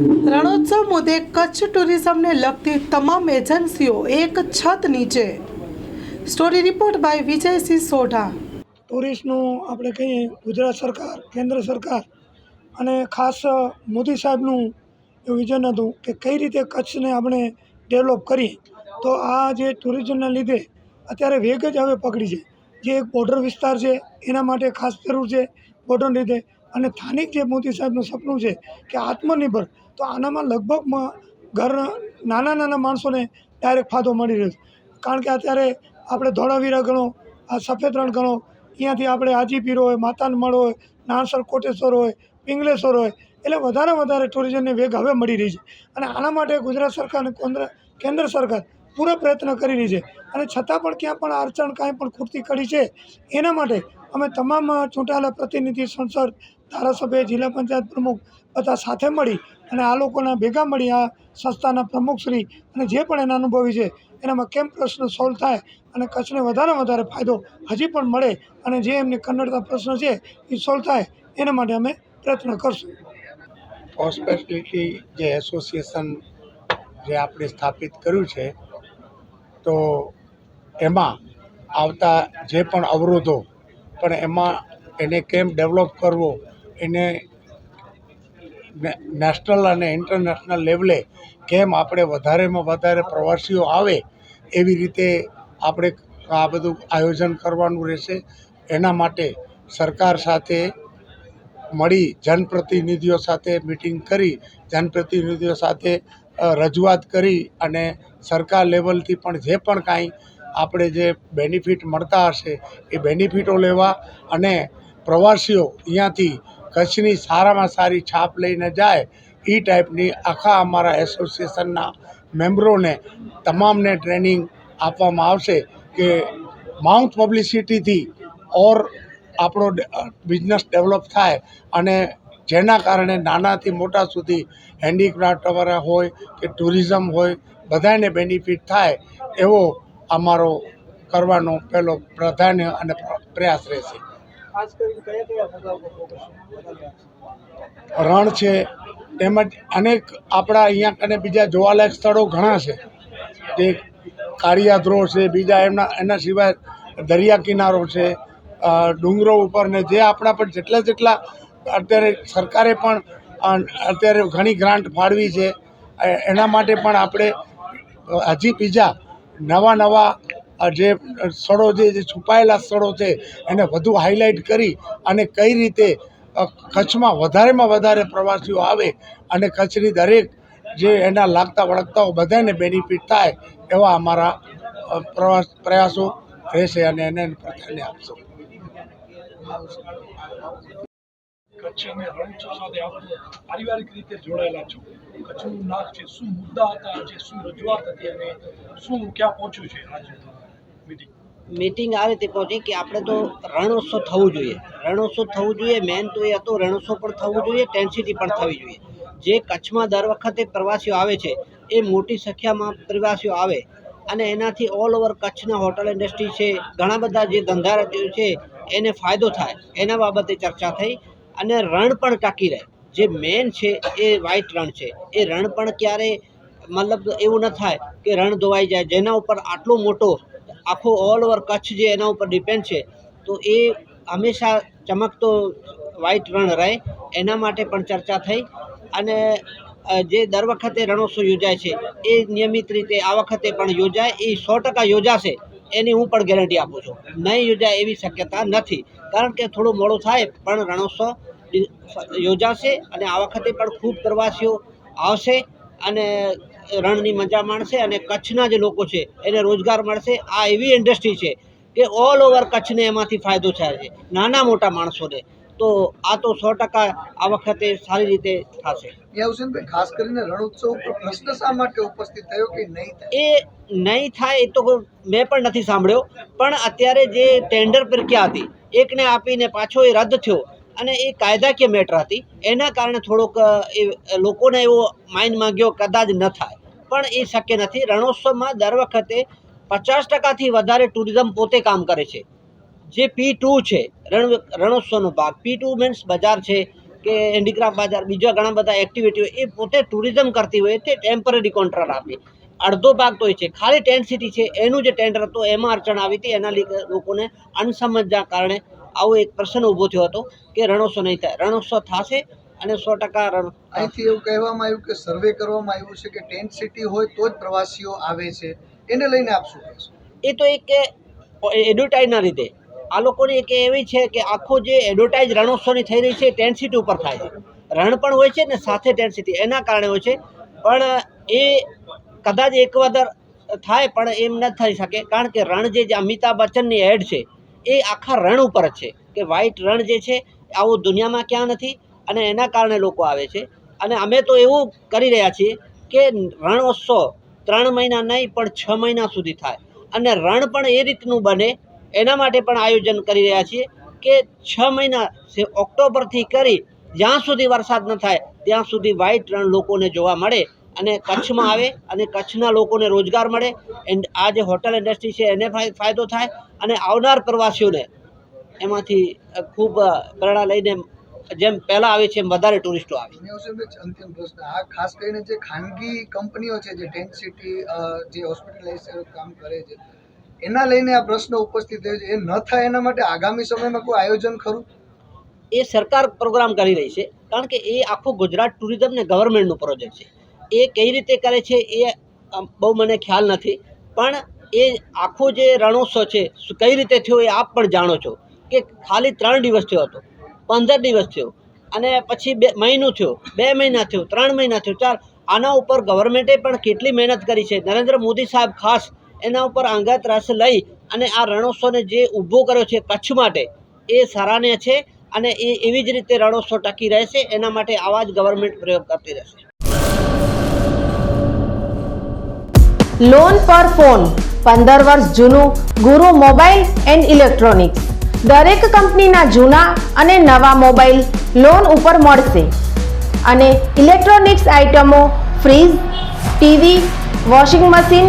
રણોત્સવ મુદ્દે કચ્છ ટુરિઝમને લગતી તમામ એજન્સીઓ એક છત નીચે. Story report by Vijaysinh Sodha. ટુરિસ્ટનું આપણે કહીએ ગુજરાત સરકાર, કેન્દ્ર સરકાર અને ખાસ મોદી સાહેબનું એવું વિઝન હતું કે કઈ રીતે કચ્છને આપણે ડેવલપ કરીએ. તો આ જે ટુરિઝમના લીધે અત્યારે વેગ જ હવે પકડી છે. જે એક બોર્ડર વિસ્તાર છે, એના માટે ખાસ જરૂર છે બોર્ડર લીધે. અને સ્થાનિક જે મોદી સાહેબનું સપનું છે કે આત્મનિર્ભર, તો આનામાં લગભગ ઘર, નાના નાના માણસોને ડાયરેક્ટ ફાયદો મળી રહ્યો છે કારણ કે અત્યારે આપણે ધોળાવીરા ગણો, આ સફેદ રણ ગણો અહીંયાથી આપણે હાજીપીર હોય માતાન મળ હોય, નાણસર કોટેશ્વર હોય, પિંગલેશ્વર હોય, એટલે વધારે વધારે ટુરિઝમને વેગ હવે મળી રહી છે. અને આના માટે ગુજરાત સરકાર અને કેન્દ્ર સરકાર પૂરો પ્રયત્ન કરી રહી છે. અને છતાં પણ ક્યાં પણ અડચણ કાંઈ પણ ખૂટતી કડી છે, એના માટે અમે તમામ ચૂંટાયેલા પ્રતિનિધિ, સંસદ, ધારાસભ્ય, જિલ્લા પંચાયત પ્રમુખ બધા સાથે મળી અને આ લોકોના ભેગા મળી આ સંસ્થાના પ્રમુખશ્રી અને જે પણ એના અનુભવી છે, એનામાં કેમ પ્રશ્ન સોલ્વ થાય અને કચ્છને વધારે વધારે ફાયદો હજી પણ મળે અને જે એમની કન્નડતા પ્રશ્ન છે એ સોલ્વ થાય, એના માટે અમે પ્રયત્ન કરશું. હોસ્પિટલિટી જે એસોસિએશન જે આપણે સ્થાપિત કર્યું છે, તો એમાં આવતા જે પણ અવરોધો પણ એમાં એને કેમ ડેવલપ કરવો, એને નેશનલ અને ઇન્ટરનેશનલ લેવલે કેમ આપણે વધારેમાં વધારે પ્રવાસીઓ આવે, એવી રીતે આપણે આ બધું આયોજન કરવાનું રહેશે. એના માટે સરકાર સાથે મળી જનપ્રતિનિધિઓ સાથે મિટિંગ કરી, જનપ્રતિનિધિઓ સાથે રજૂઆત કરી અને સરકાર લેવલથી પણ જે પણ કાંઈ આપણે જે બેનિફિટ મળતા હશે એ બેનિફિટો લેવા અને પ્રવાસીઓ અહીંયાથી કચ્છની સારામાં સારી છાપ લઈને જાય એ ટાઈપની આખા અમારા એસોસિએશનના મેમ્બરોને તમામને ટ્રેનિંગ આપવામાં આવશે કે માઉન્ટ પબ્લિસિટીથી ઓર આપણો બિઝનેસ ડેવલપ થાય અને જેના કારણે નાનાથી મોટા સુધી હેન્ડીક્રાફ્ટવાળા હોય કે ટુરિઝમ હોય, બધાને બેનિફિટ થાય એવો અમારો કરવાનો પહેલો પ્રાધાન્ય અને પ્રયાસ રહેશે. રણ છે તેમજ અનેક આપણા અહીંયા અને બીજા જોવાલાયક સ્થળો ઘણા છે. જે કાળિયાદ્રો છે બીજા એમના એના સિવાય દરિયા કિનારો છે ડુંગરો ઉપર ને જે આપણા પર જેટલા જેટલા અત્યારે સરકારે પણ અત્યારે ઘણી ગ્રાન્ટ ફાળવી છે. એના માટે પણ આપણે હજી બીજા નવા નવા જે સ્થળો છે જે છુપાયેલા સ્થળો છે, એને વધુ હાઇલાઇટ કરી અને કઈ રીતે કચ્છમાં વધારેમાં વધારે પ્રવાસીઓ આવે અને કચ્છની દરેક જે એના લાગતા વળગતાઓ બધાને બેનિફિટ થાય એવા અમારા પ્રવાસ, પ્રયાસો રહેશે અને એને પ્રાધાન્ય આપશું. કચ્છ અને રણોત્સવ સાથે પારિવારિક રીતે જોડાયેલા છો. કચ્છનું નાક છે, શું મુદ્દા હતા, આજે શું રજૂઆત હતી અને શું ક્યાં પહોંચ્યું છે આજે મીટિંગ મિટિંગ આ રીતે પહોંચી કે આપણે તો રણોત્સવ થવું જોઈએ. રણોત્સવ થવું જોઈએ મેન તો એ હતો, રણોત્સવ પણ થવું જોઈએ, ટેન્સિટી પણ થવી જોઈએ. જે કચ્છમાં દર વખતે પ્રવાસીઓ આવે છે, એ મોટી સંખ્યામાં પ્રવાસીઓ આવે અને એનાથી ઓલ ઓવર કચ્છના હોટલ ઇન્ડસ્ટ્રી છે, ઘણા બધા જે ધંધા છે, એને ફાયદો થાય. એના બાબતે ચર્ચા થઈ. અને રણ પણ ટકી રહે. જે મેન છે એ વ્હાઇટ રણ છે. એ રણ પણ ક્યારે મતલબ એવું ન થાય કે રણ ધોવાઈ જાય. જેના ઉપર આટલો મોટો આખો ઓલ ઓવર કચ્છ જે એના ઉપર ડિપેન્ડ છે, તો એ હંમેશા ચમકતો વ્હાઇટ રણ રહે. એના માટે પણ ચર્ચા થઈ. અને જે દર વખતે રણોત્સવ યોજાય છે, એ નિયમિત રીતે આ વખતે પણ યોજાય. એ સો ટકા યોજાશે. એની હું પણ ગેરંટી આપું છું. નહીં યોજાય એવી શક્યતા નથી. કારણ કે થોડું મોડું થાય પણ રણોત્સવ યોજાશે અને આ વખતે પણ ખૂબ પ્રવાસીઓ આવશે અને રણની મજા માણશે અને કચ્છના જે લોકો છે એને રોજગાર મળશે. આ એવી ઇન્ડસ્ટ્રી છે કે ઓલ ઓવર કચ્છને એમાંથી ફાયદો થાય છે. નાના મોટા માણસોને. તો આ તો સો ટકા આ વખતે સારી રીતે થશે. યાવસનભાઈ ખાસ કરીને રણોત્સવ પ્રશ્ન શા માટે ઉપસ્થિત થયો કે નહીં એ નહીં થાય એ તો મેં પણ નથી સાંભળ્યો પણ અત્યારે જે ટેન્ડર પ્રક્રિયા હતી એકને આપીને પાછો એ રદ થયો અને એ કાયદાકીય મેટર હતી. એના કારણે થોડોક એ લોકોને એવો માઇન્ડમાં ગયો કદાચ ન થાય. પણ એ શક્ય નથી. રણોત્સવમાં દર વખતે પચાસ ટકાથી વધારે ટુરિઝમ પોતે કામ કરે છે. જે પી ટુ છે રણ રણોત્સવનો ભાગ. પી ટુ મીન્સ બજાર છે કે હેન્ડીક્રાફ્ટ બજાર. બીજા ઘણા બધા એક્ટિવિટીઓ એ પોતે ટુરિઝમ કરતી હોય તે ટેમ્પરરી કોન્ટ્રાક્ટ આપે. અડધો ભાગ તો એ છે. ખાલી ટેન્ટ સિટી છે એનું જે ટેન્ડર હતું એમાં અડચણ આવી હતી. એના લીધે લોકોને અણસમજના કારણે આવો એક પ્રશ્ન ઊભો થયો હતો કે રણોત્સવ નહીં થાય. રણોત્સવ થશે અને સો ટકા રણ અહીંથી એવું કહેવામાં આવ્યું કે સર્વે કરવામાં આવ્યું છે કે ટેન્ટ સિટી હોય તો જ પ્રવાસીઓ આવે છે. એને લઈને આપ શું એ તો એક એડવર્ટાઇઝના લીધે. આ લોકોની એક એવી છે કે આખું જે એડવર્ટાઇઝ રણોત્સવની થઈ રહી છે ટેન્ટ સિટી ઉપર થાય છે. રણ પણ હોય છે ને સાથે ટેન્ટ સિટી એના કારણે હોય છે. પણ એ કદાચ એક વદર થાય, પણ એમ ન થઈ શકે. કારણ કે રણ જે અમિતાભ બચ્ચનની એડ છે, એ આખા રણ ઉપર જ છે. કે વ્હાઇટ રણ જે છે, આવું દુનિયામાં ક્યાં નથી? અને એના કારણે લોકો આવે છે. અને અમે તો એવું કરી રહ્યા છીએ કે રણોત્સવ ત્રણ મહિના નહીં, પણ છ મહિના સુધી થાય. અને રણ પણ એ રીતનું બને એના માટે પણ આયોજન કરી રહ્યા છીએ કે છ મહિના ઓક્ટોબરથી કરી જ્યાં સુધી વરસાદ ન થાય, ત્યાં સુધી વાઇટ રણ લોકોને જોવા મળે અને કચ્છમાં આવે અને કચ્છના લોકોને રોજગાર મળે. એન્ડ આ જે હોટલ ઇન્ડસ્ટ્રી છે, એને ફાય- ફાયદો થાય અને આવનાર પ્રવાસીઓને એમાંથી ખૂબ પ્રેરણા લઈને જેમ પહેલાં આવે છે એમ વધારે ટુરિસ્ટો આવે. અંતિમ પ્રશ્ન. આ ખાસ કરીને જે ખાનગી કંપનીઓ છે, જે ટેન્ટ સિટી જે હોસ્પિટલાઇઝ કામ કરે છે એના લઈને આ પ્રશ્ન ઉપસ્થિત થયો છે. એ ન થાય એના માટે આગામી સમયમાં કોઈ આયોજન ખરું? એ સરકાર પ્રોગ્રામ કરી રહી છે, કારણ કે એ આખું ગુજરાત ટુરિઝમ ને ગવર્મેન્ટનું પ્રોજેક્ટ છે. એ કઈ રીતે કરે છે એ બહુ મને ખ્યાલ નથી, પણ એ આખો જે રણોત્સવ છે કઈ રીતે થયો એ આપ પણ જાણો છો કે ખાલી ત્રણ દિવસ થયો હતો, પંદર દિવસ થયો, અને પછી બે મહિનું થયો, બે મહિના થયો, ત્રણ મહિના થયો, ચાર, આના ઉપર ગવર્મેન્ટે પણ કેટલી મહેનત કરી છે. નરેન્દ્ર મોદી સાહેબ ખાસ એના ઉપર અંગત રસ લઈ અને આ રણોત્સવને જે ઊભો કર્યો છે કચ્છ માટે, એ સરાહનીય છે અને એ એવી જ રીતે રણોત્સવ ટકી રહેશે, એના માટે આવા જ ગવર્મેન્ટ પ્રયોગ કરતી રહેશે. લોન પર ફોન પંદર વર્ષ જૂનું, ગુરુ મોબાઈલ એન્ડ ઇલેક્ટ્રોનિક્સ. દરેક કંપનીના જૂના અને નવા મોબાઈલ લોન ઉપર મળશે. અને ઇલેક્ટ્રોનિક્સ આઇટમો fridge, TV, washing machine